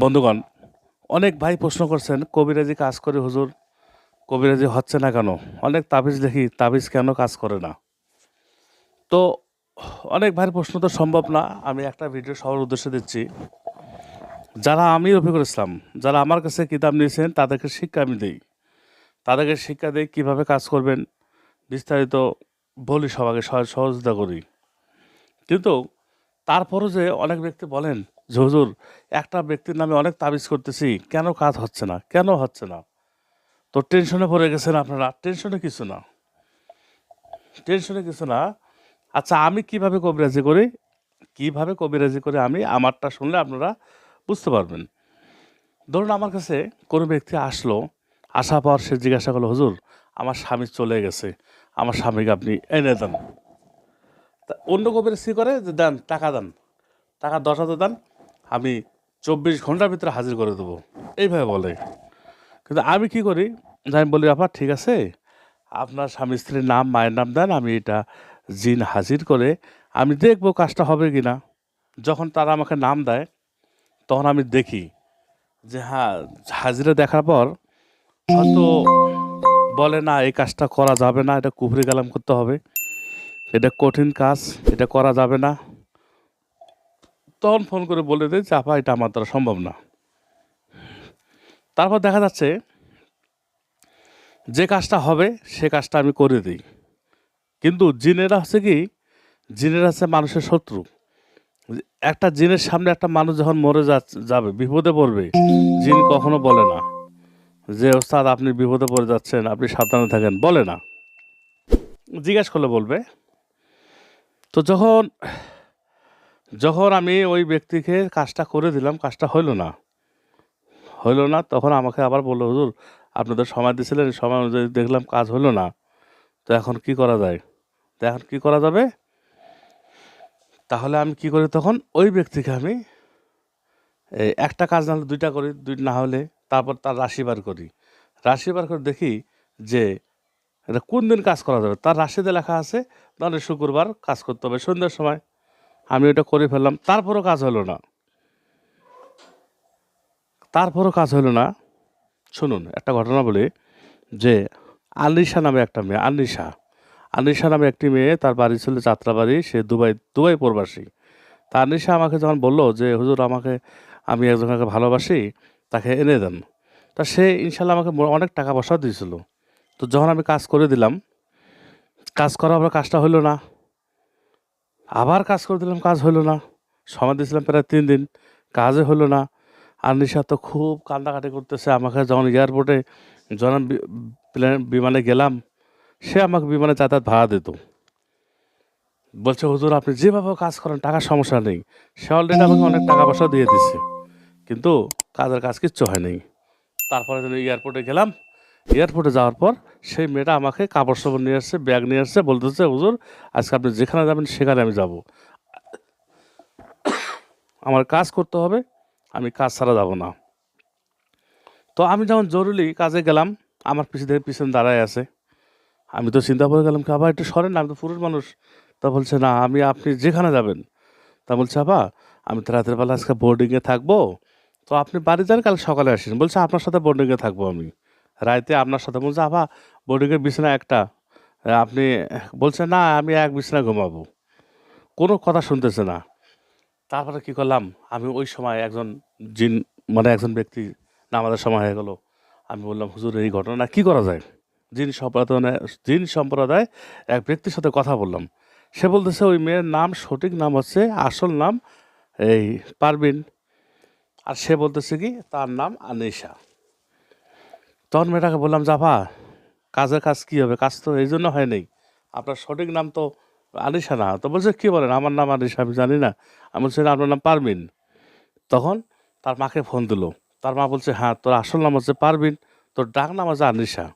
বন্ধুগণ, অনেক ভাই প্রশ্ন করছেন, কবিরাজি কাজ করে হুজুর, কবিরাজি হচ্ছে না কেন? অনেক তাবিজ দেখি, তাবিজ কেন কাজ করে না? তো অনেক ভাইয়ের প্রশ্ন তো সম্ভব না, আমি একটা ভিডিও সবার উদ্দেশ্যে দিচ্ছি। যারা আমি রফিকুল ইসলাম, যারা আমার কাছে কিতাব নিয়েছেন, তাদেরকে শিক্ষা আমি দিই। তাদেরকে শিক্ষা দিই কীভাবে কাজ করবেন, বিস্তারিত বলি সবাইকে সহ- সহযোগিতা করি। কিন্তু তারপরও যে অনেক ব্যক্তি বলেন যে হুজুর একটা ব্যক্তির নামে অনেক তাবিজ করতেছি, কেন কাজ হচ্ছে না? কেন হচ্ছে না? তো টেনশনে পড়ে গেছেন আপনারা? টেনশনে কিছু না। টেনশনে কিছু না। আচ্ছা আমি কীভাবে কবিরাজি করি? কীভাবে কবিরাজি করে আমি? আমারটা শুনলে আপনারা বুঝতে পারবেন। ধরুন আমার কাছে কোনো ব্যক্তি আসলো, আসার পর সে জিজ্ঞাসা করল, হুজুর, আমার স্বামী চলে গেছে। আমার স্বামীকে আপনি এনে দেন। তা অন্য কবিরাজ করে? যে দেন, টাকা দেন। টাকা দশ হাজার দেন। আমি চব্বিশ ঘণ্টার ভিতরে হাজির করে দেবো। এইভাবে বলে। কিন্তু আমি কি করি? আমি বলি, আপা, ঠিক আছে। আপনার স্বামী স্ত্রীর নাম, মায়ের নাম দেন, আমি এটা জিন হাজির করে আমি দেখব কাজটা হবে কি না। যখন তারা আমাকে নাম দেয়, তখন আমি দেখি যে হ্যাঁ হাজিরা দেখার পর হয়তো বলে, না, এই কাজটা করা যাবে না, এটা কুফরি কালাম করতে হবে। এটা কঠিন কাজ, এটা করা যাবে না। তখন ফোন করে বলে দেয় যে, আপা, এটা আমার দ্বারা সম্ভব না। তারপর দেখা যাচ্ছে যে কাজটা হবে, সে কাজটা আমি করে দিই। কিন্তু জিনেরা হচ্ছে কি, জিনেরা হচ্ছে মানুষের শত্রু। একটা জিনের সামনে একটা মানুষ যখন মরে যাচ্ছে যাবে, বিপদে পড়বে, জিন কখনো বলে না যে, ওস্তাদ, আপনি বিপদে পড়ে যাচ্ছেন, আপনি সাবধানে থাকেন। বলে না। জিজ্ঞেস করলে বলবে। তো যখন যখন আমি ওই ব্যক্তিকে কাজটা করে দিলাম, কাজটা হইল না। হইল না, তখন আমাকে আবার বলল, হুজুর আপনাদের সময় দিয়েছিলেন সময় অনুযায়ী দেখলাম কাজ হলো না। তো এখন কি করা যায়? তো এখন কি করা যাবে? তাহলে আমি কি করি তখন? ওই ব্যক্তিকে আমি এই একটা কাজ না হলে দুইটা করি, দুই না হলে তারপর তার রাশি বার করি। রাশি বার করে দেখি যে, এটা কোন দিন কাজ করা যাবে? তার রাশিতে লেখা আছে, তাহলে শুক্রবার কাজ করতে হবে সন্ধ্যার সময়। আমি ওটা করে ফেললাম। তারপরও কাজ হলো না। তারপরও কাজ হলো না। শুনুন, একটা ঘটনা বলি যে আনিশা নামে একটা মেয়ে, আনিশা। আনিশা নামে একটি মেয়ে, তার বাড়ি ছিল যাত্রাবাড়ি, সে দুবাই দুবাই প্রবাসী। তা আনিশা আমাকে যখন বলল যে, হুজুর, আমাকে, আমি একজনকে ভালোবাসি, তাকে এনে দেন। তা সে ইনশাল্লাহ আমাকে অনেক টাকা পয়সা দিয়েছিল। তো যখন আমি কাজ করে দিলাম, কাজ করার পর কাজটা হলো না। আবার কাজ করে দিলাম, কাজ হলো না। সময় দিয়েছিলাম প্রায় তিন দিন, কাজে হলো না। আর নিশা তো খুব কান্দাকাটি করতেছে আমাকে। যখন এয়ারপোর্টে যখন প্লেন বিমানে গেলাম, সে আমাকে বিমানে যাতায়াত ভাড়া দিত। বলছে, হুজুর, আপনি যেভাবে কাজ করেন, টাকার সমস্যা নেই। সে অলরেডি আমাকে অনেক টাকা পয়সা দিয়ে দিচ্ছে কিন্তু কাজের কাজ কিচ্ছু হয়নি তারপরে এয়ারপোর্টে গেলাম এয়ারপোর্টে যাওয়ার পর সেই মেয়েটা আমাকে কাপড় সাপড় নিয়ে আসছে ব্যাগ নিয়ে আসছে বলতেছে, হুজুর, আজকে আপনি যেখানে যাবেন সেখানে আমি যাব। আমার কাজ করতে হবে, আমি কাজ ছাড়া যাব না। তো আমি যখন জরুরি কাজে গেলাম, আমার পিছনে পিছনে দাঁড়ায় আছে। আমি তো চিন্তা করে গেলাম কি, আবার একটু সরেন আমি তো পুরুষ মানুষ। তা বলছে, না, আমি আপনি যেখানে যাবেন। তা বলছে আবা আমি তো রাতের বেলা আজকে বোর্ডিংয়ে থাকব। তো আপনি বাড়ি যান, কাল সকালে আসেন। বলছে, আপনার সাথে বোর্ডিংয়ে থাকব আমি। রাইতে আপনার সাথে বলছে আবা বোর্ডিংয়ের বিছানা একটা। আপনি বলছে না, আমি এক বিছানা ঘুমাবো। কোনো কথা শুনতেছে না। তারপরে কি করলাম, আমি ওই সময় একজন জিন মানে একজন ব্যক্তি নামাজের সময় হয়ে গেল। আমি বললাম, হুজুর, এই ঘটনা কি করা যায়? জিন সম্প্রদায় জিন সম্প্রদায় এক ব্যক্তির সাথে কথা বললাম। সে বলতেছে, ওই মেয়ের নাম, সঠিক নাম হচ্ছে, আসল নাম, এই পারবিন আর সে বলতেছে কি, তার নাম আনিশা। তখন মেয়েটাকে বললাম জাফা কাজের কাজ কী হবে? কাজ তো এই জন্য হয় নাই। আপনার সঠিক নাম তো আনিশা না। তো বলছে কী বলেন? আমার নাম আনিশা আমি জানি না। আমি বলছি "না, আপনার নাম পারবিন তখন তার মাকে ফোন দিল। তার মা বলছে হ্যাঁ তোর আসল নাম হচ্ছে পারবিন তোর ডাক নাম আছে আনিশা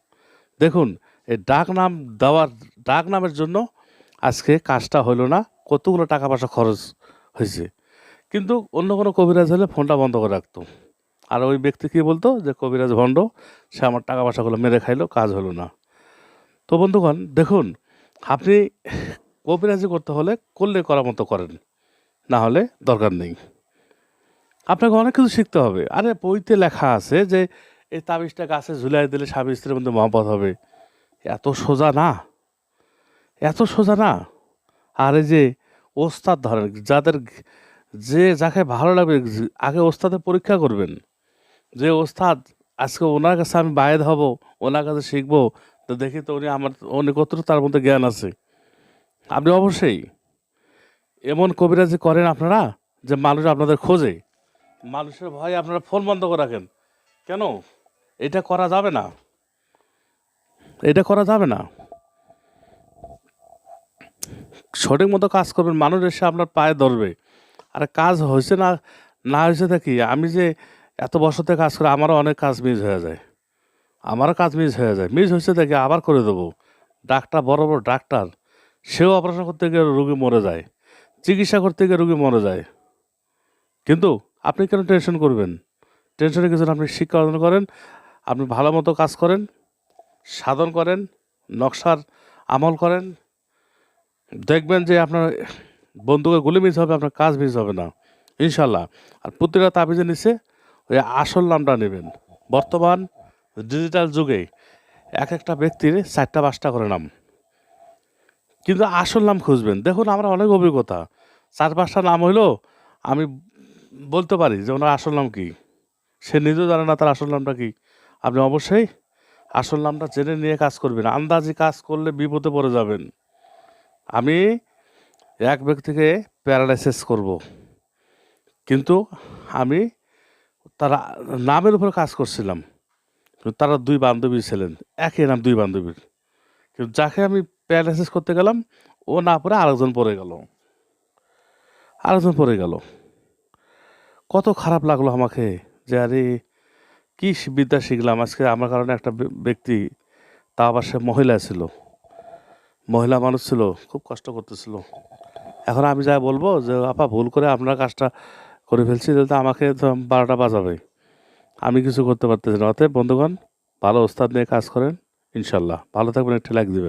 দেখুন এই ডাক নাম দেওয়ার ডাক নামের জন্য আজকে কাজটা হলো না কতগুলো টাকা পয়সা খরচ হয়েছে। কিন্তু অন্য কোনো কবিরাজ হলে ফোনটা বন্ধ করে রাখতো। আর ওই ব্যক্তি কী বলতো যে, কবিরাজ ভণ্ড, সে আমার টাকা পয়সাগুলো মেরে খাইলো, কাজ হলো না। তো বন্ধুগণ, দেখুন, আপনি কবিরাজি করতে হলে করলে করার মতো করেন, না হলে দরকার নেই। আপনাকে অনেক কিছু শিখতে হবে। আরে, বইতে লেখা আছে যে, এই তাবিজটা গাছে ঝুলাই দিলে স্বামী স্ত্রীর মধ্যে মহব্বত হবে। এত সোজা না। এত সোজা না। আর এই যে ওস্তাদ ধরেন, যাদের যে যাকে ভালো লাগবে আগে ওস্তাদের পরীক্ষা করবেন। যে ওস্তাদ, আজকে ওনার কাছে আমি বায়েদ হব, ওনার কাছে শিখব, তো দেখি তো উনি আমার, উনি কতটুকু তার মধ্যে জ্ঞান আছে। আপনি অবশ্যই, এমন কবিরাজি করেন আপনারা, যে মানুষ আপনাদের খোঁজে, মানুষের ভয়ে আপনারা ফোন বন্ধ করে রাখেন। কেন? এটা করা যাবে না। এটা করা যাবে না। সঠিক মতো কাজ করবেন, মানুষ এসে আপনার পায়ে ধরবে। আর কাজ হয়েছে না না হয়েছে দেখি আমি যে এত বছরতে কাজ করে আমারও অনেক কাজ মিস হয়ে যায়। আমারও কাজ মিস হয়ে যায়। মিস হয়েছে দেখে আবার করে দেবো। ডাক্তার, বড় বড় ডাক্তার, সেও অপারেশন করতে গিয়ে রুগী মরে যায়, চিকিৎসা করতে গিয়ে রুগী মরে যায়। কিন্তু আপনি কেন টেনশন করবেন? টেনশনের কিছু আপনি শিক্ষা অর্জন করেন, আপনি ভালো মতো কাজ করেন, সাধন করেন, নকশার আমল করেন। দেখবেন যে আপনার বন্ধুকে গুলি মিস হবে, আপনার কাজ মিস হবে না। ইনশাল্লাহ আর প্রতিটা তাবিজে নিচে ওই আসল নামটা নেবেন। বর্তমান ডিজিটাল যুগে এক একটা ব্যক্তির চারটা পাঁচটা করে নাম। কিন্তু আসল নাম খুঁজবেন। দেখুন, আমার অনেক অভিজ্ঞতা। চার পাঁচটা নাম হইল আমি বলতে পারি যে ওনার আসল নাম কি। সে নিজেও জানে না তার আসল নামটা কি। আপনি অবশ্যই আসল নামটা জেনে নিয়ে কাজ করবেন। আন্দাজি কাজ করলে বিপদে পড়ে যাবেন। আমি এক ব্যক্তিকে প্যারালাইসিস করব। কিন্তু আমি তারা নামের উপর কাজ করছিলাম। তারা দুই বান্ধবী ছিলেন, একই নাম দুই বান্ধবীর। কিন্তু যাকে আমি প্যারালাইসিস করতে গেলাম, ও না পড়ে আরেকজন পড়ে গেল। আরেকজন পড়ে গেল। কত খারাপ লাগল আমাকে যে, আরে, কী বিদ্যা শিখলাম। আজকে আমার কারণে একটা ব্যক্তি তা আবার সে মহিলা ছিল। মহিলা মানুষ ছিল, খুব কষ্ট করতেছিল। এখন আমি যা বলব যে, আপা, ভুল করে আপনার কাজটা করে ফেলছি, তাহলে তো আমাকে বারোটা বাজাবে। আমি কিছু করতে পারতেছি না। অতএব বন্ধুগণ, ভালো ওস্তাদ নিয়ে কাজ করেন, ইনশাল্লাহ। ভালো থাকবেন, একটা লাইক দিবেন।